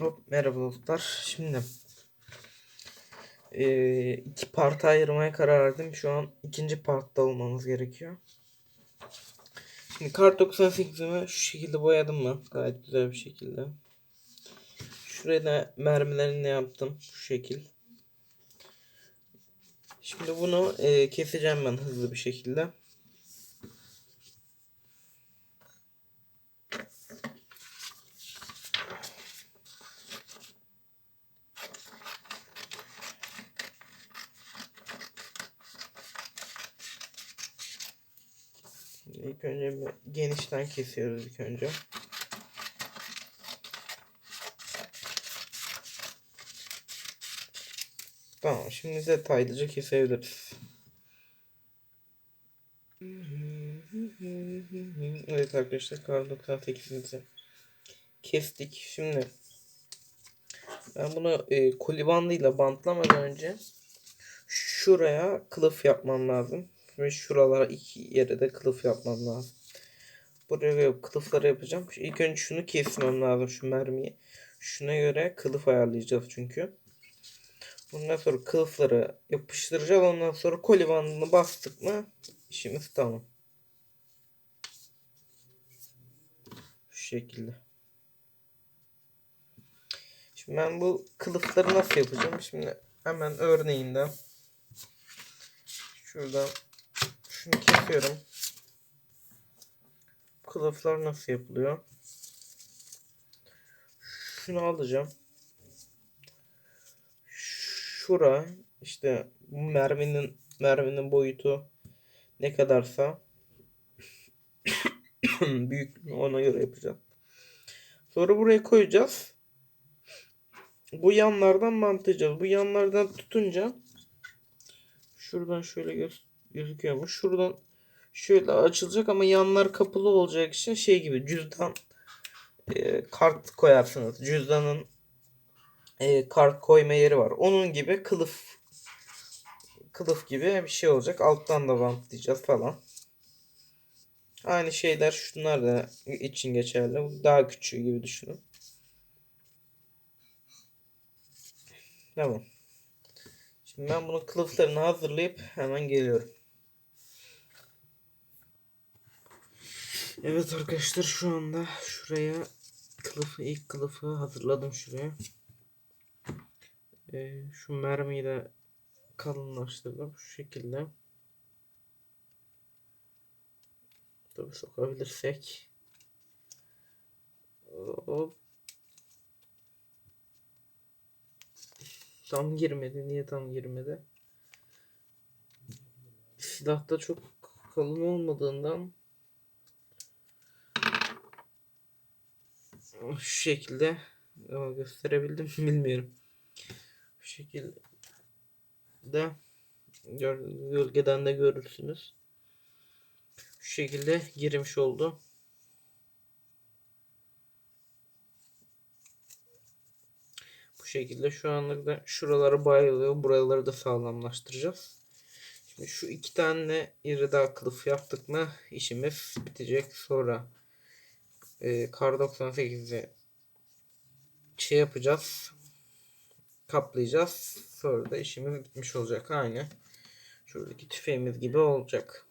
Hop merhaba dostlar. Şimdi eee, iki parta ayırmaya karar verdim. Şu an ikinci partta olmamız gerekiyor. Şimdi kar 98'imi şu şekilde boyadım ben. Gayet güzel bir şekilde. Şuraya da mermilerini yaptım. Şu şekil. Şimdi bunu eee, keseceğim ben hızlı bir şekilde. İlk önce genişten kesiyoruz ilk önce. Tamam şimdi detaylıca kesebiliriz. Evet arkadaşlar kar 98'imizi kestik. Şimdi ben bunu e, koli bantlamadan önce şuraya kılıf yapmam lazım. Ve şuralara iki yere de kılıf yapmam lazım. Buraya kılıfları yapacağım. İlk önce şunu kesmem lazım şu mermiyi. Şuna göre kılıf ayarlayacağız çünkü. Ondan sonra kılıfları yapıştıracağız. Ondan sonra koli bandını bastık mı işimiz tamam. Şu şekilde. Şimdi ben bu kılıfları nasıl yapacağım? Şimdi hemen örneğinden şuradan şunu kesiyorum. Kılıflar nasıl yapılıyor? Şunu alacağım. Şura işte merminin merminin boyutu ne kadarsa büyük ona göre yapacağım. Sonra buraya koyacağız. Bu yanlardan bantlayacağız. Bu yanlardan tutunca şuradan şöyle göz gözüküyormuş. Şuradan şöyle açılacak ama yanlar kapalı olacak için şey gibi cüzdan e, kart koyarsınız. Cüzdanın e, kart koyma yeri var. Onun gibi kılıf kılıf gibi bir şey olacak. Alttan da bantlayacağız falan. Aynı şeyler şunlar da için geçerli. Daha küçüğü gibi düşünün. Tamam. Şimdi ben bunun kılıflarını hazırlayıp hemen geliyorum. Evet arkadaşlar şu anda şuraya kılıfı ilk kılıfı hazırladım şuraya. Ee, şu mermiyi de kalınlaştırdım şu şekilde. Tabii sokabilirsek. Hop. Tam girmedi. Niye tam girmedi? Silahta çok kalın olmadığından şu şekilde ama gösterebildim mi bilmiyorum. Bu şekilde gölgeden de görürsünüz. Şu şekilde girmiş oldu. Bu şekilde şu anlık da şuralara bayılıyor. Buraları da sağlamlaştıracağız. Şimdi şu iki tane iri daha kılıf yaptık mı işimiz bitecek. Sonra e, Kar 98'i şey yapacağız. Kaplayacağız. Sonra da işimiz bitmiş olacak. Aynı şuradaki tüfeğimiz gibi olacak.